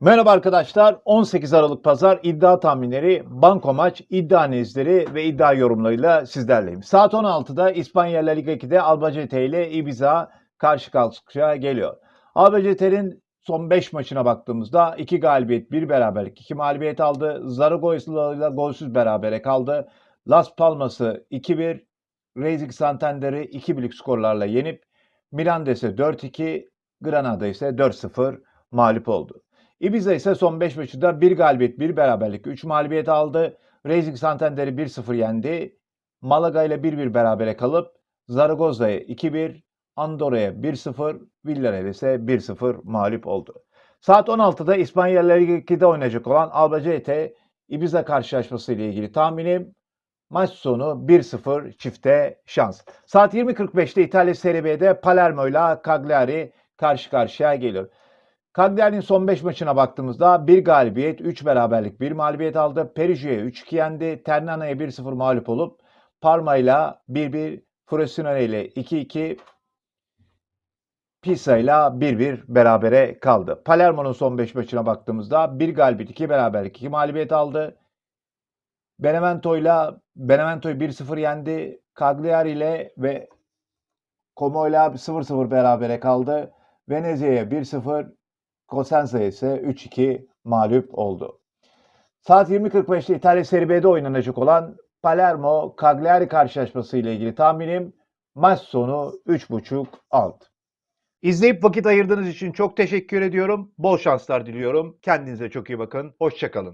Merhaba arkadaşlar. 18 Aralık Pazar iddia tahminleri, banko maç, iddia analizleri ve iddia yorumlarıyla sizlerleyim. Saat 16'da İspanya La Liga 2'de Albacete ile Ibiza karşı karşıya geliyor. Albacete'nin son 5 maçına baktığımızda 2 galibiyet, 1 beraberlik, 2 mağlubiyet aldı. Zaragoza ile golsüz berabere kaldı. Las Palmas'ı 2-1, Racing Santander'i 2-1'lik skorlarla yenip Mirandes'e 4-2, Granada ise 4-0 mağlup oldu. Ibiza ise son 5 maçında 1 galibiyet, 1 beraberlik, 3 mağlubiyet aldı. Racing Santander'i 1-0 yendi. Malaga ile 1-1 berabere kalıp Zaragoza'ya 2-1, Andorra'ya 1-0, Villarreal ise 1-0 mağlup oldu. Saat 16'da İspanya La Liga 2'de oynayacak olan Albacete Ibiza karşılaşması ile ilgili tahminim maç sonu 1-0 çifte şans. Saat 20.45'te İtalya Serie B'de Palermo ile Cagliari karşı karşıya geliyor. Cagliari'nin son 5 maçına baktığımızda 1 galibiyet, 3 beraberlik, 1 mağlubiyet aldı. Perugia'ya 3-2 yendi. Ternana'ya 1-0 mağlup olup Parma ile 1-1, Frosinone ile 2-2, Pisa ile 1-1 berabere kaldı. Palermo'nun son 5 maçına baktığımızda 1 galibiyet, 2 beraberlik, 2 mağlubiyet aldı. Benevento ile Benevento'yu 1-0 yendi. Cagliari ile ve Como ile 0-0 berabere kaldı. Venezia'ya 1-0, Cosenza ise 3-2 mağlup oldu. Saat 20.45'te İtalya Serie B'de oynanacak olan Palermo Cagliari karşılaşması ile ilgili tahminim maç sonu 3.5 alt. İzleyip vakit ayırdığınız için çok teşekkür ediyorum. Bol şanslar diliyorum. Kendinize çok iyi bakın. Hoşçakalın.